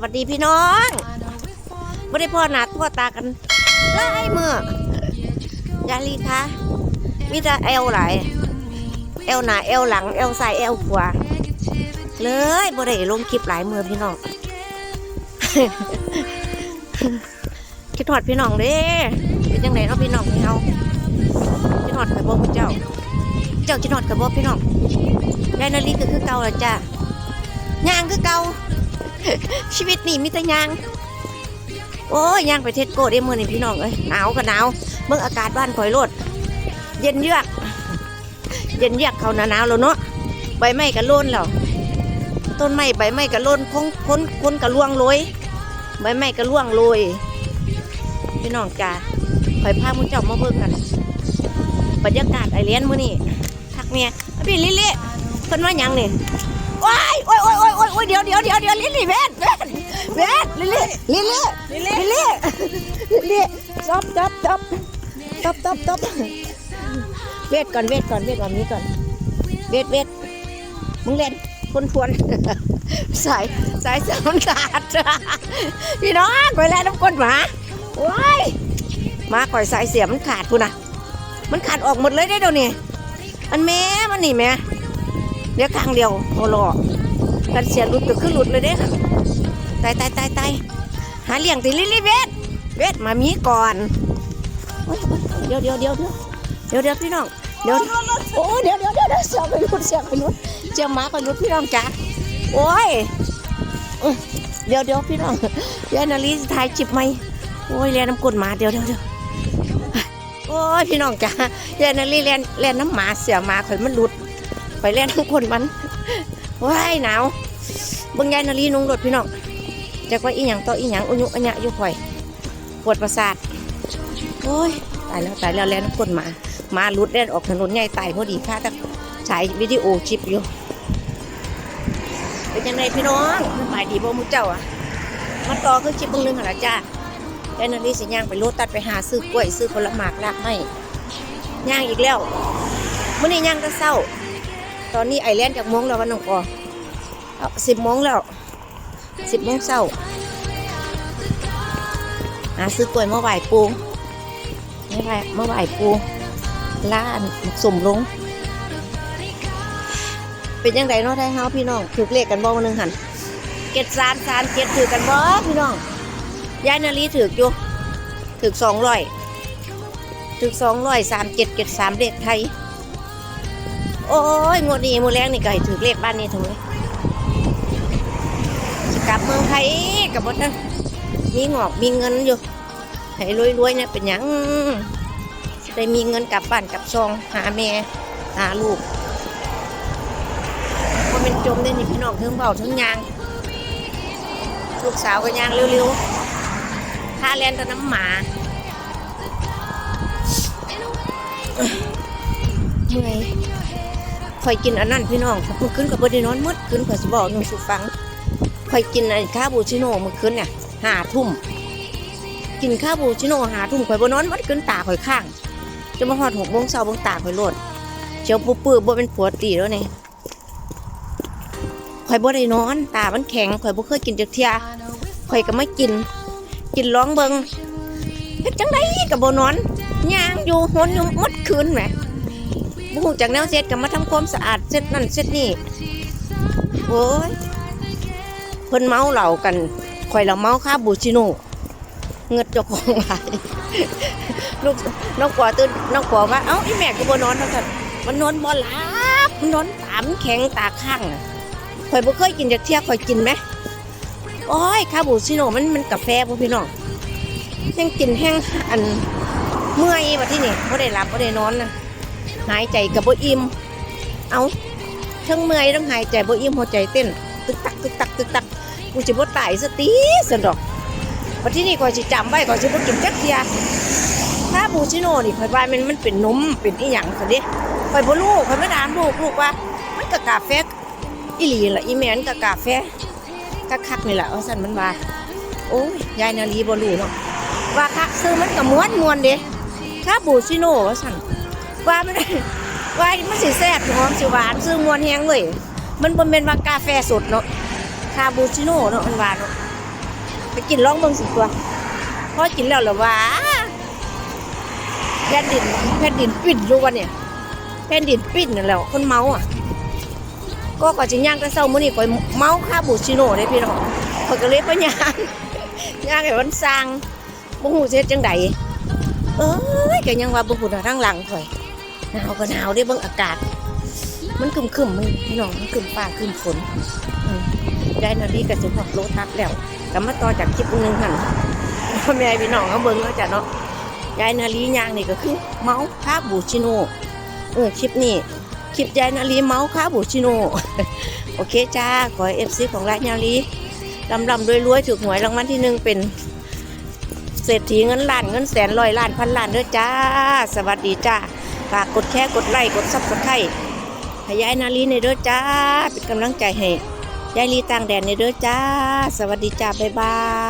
วัสดีพี่น้องไม่ได้พ่อหนาพ่อตากันไล่เมื่อยาลีคะมีแต่เอวไหลเอวหนาเอวหลังเอวซ้ายเอวขวาเลยบ่ได้ลงคลิปหลายมือพี่น้องคิดหอดพี่น้องเด้เป็นยังไงเนาะพี่น้องเฮาคิดหอดข่อยบ่พระเจ้า เจ้าคิดหอดข่อยบ่พี่น้องยายนาลีก็คือเก่าและจ้าย่างคือเก่า ชีวิตนี่มีแต่ยาง โอ้ยยางไปเทศโก้ได้มือนี่พี่น้องเอ้ยหนาวก็หนาวเมื่ออากาศบ้านข่อยโลดเย็นเยือก เย็นเยือกเขาหนาหนาวแล้วเนาะใบไม้ก็โลนแล้วต้นไม้ใบไม้ก็โล้นคงพ้นพ้นก็ล่วงโรยใบไม้ก็ล่วงโรยพี่น้องจ้าข่อยพามุเจ้ามาเบิ่งกันบรรยากาศไอเลียนมื้อนี้ทักเมียพี่ลิลลี่เพิ่นว่าหยังนี่ โอ้ยโอ้ยโอ้ยโอ้ยโอ้ยโอ้ยเดี๋ยวเดี๋ยวเดี๋ยวเดี๋ยวลิลลี่เวทเวทเวทลิลลี่ลิลลี่ลิลลี่ลิลลี่ลิลลี่จับจับจับจับจับจับเวทก่อนเวทก่อนเวทก่อนนี้ก่อนเวทเวทมึงเล่นคนทวนสายสายเสียมันขาดพี่น้องไปแล้วน้ำก้นหมาโอ้ยมาก่อยสายเสียมันขาดพูนะมันขาดออกหมดเลยได้เดี๋ยวนี้อันแม่มันนี่แม่ เดี๋ยข้างเดียวโอโลกันเสียหลุดก็คือหลุดเลยเด้ตายตายตายตายหาเลี้ยงติลิลิเวทเวทมามีก่อนเดี๋ยวเดี๋ยวเดี๋ยวเดี๋ยวเดี๋ยวเดี๋ยวพี่น้องเดี๋ยวโอ้เดี๋ยวเดี๋ยวเดี๋ยวเดี๋ยวเสียงไปหลุดเสียงไปหลุดเจียมหมาไปหลุดพี่น้องจ้าโอ้ยเดี๋ยวเดี๋ยวพี่น้องยายนาลีถ่ายจิบไหมโอ้ยเรียนน้ำกลหมาเดี๋ยวเดี๋ยวเดี๋ยวโอ้ยพี่น้องจ้ายายนาลีเรียนเรียนน้ำหมาเสียหมาข่อยมันหลุด ไปเล่นทุกคนมันว้ายหนาวบิ่งยายนาลีนุ่งรถพี่น้องจากว่าอีหยังต่ออีหยังอุยุอัญญะอยู่ข่อย ปวดประสาทโอ้ยตายแล้วตายแล้วแล่นคนมา มาลุดเล่นออกถนนใหญ่ตายพอดีค่ะแต่ฉายวิดีโอชิปอยู่เป็นยังไงพี่น้องสบายดีบ่มุเจ้าอะมาต่อคือชิปเบิ่งนึงหั่ะจ้ายายนาลีสิย่างไปโลตัดไปหาซื้อกล้วยซื้อผลไม้รากไม้ย่างอีกแล้วมื้อนี้ย่างแต่เช้า ตอนนี้ไอแลนด์จากโมงแล้ววันน้องปอสิบโมงแล้วสิบโมงเช้าหาซื้อกล้วยมาไหว้ปูไม่ไหวมาไหว้ปูล้านสมลง เป็นยังไงเนาะไทยเฮาพี่น้องถือเลขกันบ่วันหนึงหันเก็ดสามสามเก็ดถือกันบ่พี่น้องยายนาลีถืออยู่ถือสองร้อยถือสองร้อยสามเจ็ดเก็ดสามเลขไทย โอ้ยงวดนี้มือแรงนี่ก็ให้ถือเลขบ้านนี้ถุงสิกลับเมืองไทยกับบดนั้นมีงอกมีเงินอยู่ให้รวยๆเนี่ยเป็นยังได้มีเงินกลับบ้านกลับซองหาแม่หาลูกพอเป็นจมได้นี่พี่น้องถึงเบาถึงยาง ลูกสาวก็ยางเร็วๆค่าแลนตะน้ำหมาเมื่อย คอยกินอันนั้นพี่น้องมื่อคืนกับบดีนอนมืดคืนข่อยสิบอกหนึ่งสุฟังคอยกินไอ้ข้าวบูชิโน่มื่อคืนเนี่ยหาทุ่มกินข้าวบูชิโน่หาทุ่มข่อยบนอนมืดคืนตาข่อยข้างจะมาหอดหกโมงเช้าบงตาข่อยโลดเชียวปุ๊บปื้อบ่เป็นผัวตีแล้วนี่ข่อยบ่ได้นอน ตามันแข็งข่อยบ่เคยกินจักเทียข่อยก็ไม่กิน กินร้องเบิงเฮ็ดจังไดก็บ่นอนย่างอยู่หนอยู่หมดคืนแหม บุหูจากแนวเซ็ตกับมาทำความสะอาดเซ็ตนั่นเซ็ตนี่โอ้ยเพิ่นเมาเหล่ากันข่อยเราเมาค่าบูชิโนเงิดจ้าของหลายลูกน้องกว่าตื่นน้องกว่าว่าเอ้าไอ้แม่ก็บ่นอนเท่ากันมันนอนบ่หลับมันนอนตามแข็งตาข้างน่ะข่อยบ่เคยกินจากเที่ยข่อยกินไหมโอ้ยคาบูชิโนมันมันกาแฟพวกพี่น้องแห้งกินแห้งอันเมื่อยบัดที่นี่บ่ได้หลับบ่ได้นอนนะ หายใจกับบอิมเอาทั้งเมื่อยทั้งหายใจบอิมหัวใจเต้น ตึกตักตึกตักตึกตักกูสิบ่ตายสติสันดอกวันที่นี่ก่อนสิจำไว้ก่อนสิบ่กินจักเทียถ้าบูชิโน่นี่ข่อยว่ามันมันเป็นนมเป็นอีหยังซะเดิข่อยบ่รู้ข่อยมาถามลูกลูกว่า มันก็กาแฟอีหลีล่ะอีแมนก็กาแฟคักนี่แหละว่าซั่นมันว่าโอ้ยยายนาลีบ่รู้เนาะว่าคักซื้อมันก็ม้วนมวนเด้ถ้าบูชิโน่ว่าซั่น ว่าม่ได้ว่ามันสิแซ่บหอมสิหวานซื้อมวนแฮงเลยมันบ่แม่นว่ากาแฟสดเนาะคาปูชิโน่เนาะมันหว่าเนาะกินลองเบิ่งสิตัวพอกินแล้วเหรอวะแผ่นดินแผ่นดินปิ่นรู้วะเนี่ยแผ่นดินปิ่นนั่นแหล้วคนเมาอะก็ก่อนจะย่างก็เศร้ามื้อนี้ข่อยเมาคาบูชิโน่เด้พี่น้องข่อยก็เลยไปย่างย่างให้มันสร้างบ่ฮู้สิเฮ็ดจังไดเอ้ยก็ยังว่าบ่พูดทางหลังข่อย หนาวก็หนาวเด้บิ่งอากาศ มันคึมๆมันพี่น้องมันคึมฟ้าคึมฝนอืมได้นาฬิกาสิฮอดโลตัสแล้วก็มาต่อจากคลิปหนึงหั่นพ่อแม่พี่น้องเอาเบิ่งแล้วจ้ะเนาะยายนาลีย่างนี่ก็คือ เมาส์คาบูชิโน่เออคลิปนี้คลิปยายนาลีเมาส์ค้าบูชิโนโอเคจ้าขอเอฟซีของร้านยนาลีลำลำรวยรวยๆถูกหวยรางวัลที่หนึ่งเป็น เศรษฐีเงินล้านเงินแสนร้อยล้านพันล้านเด้อจ้า สวัสดีจ้า ฝากกดแชร์กดไลค์กดซับสไครต์ให้ยายนาลีในเด้อจ้า เป็นกำลังใจให้ยายลีต่างแดนในเด้อจ้า สวัสดีจ้า บ๊ายบาย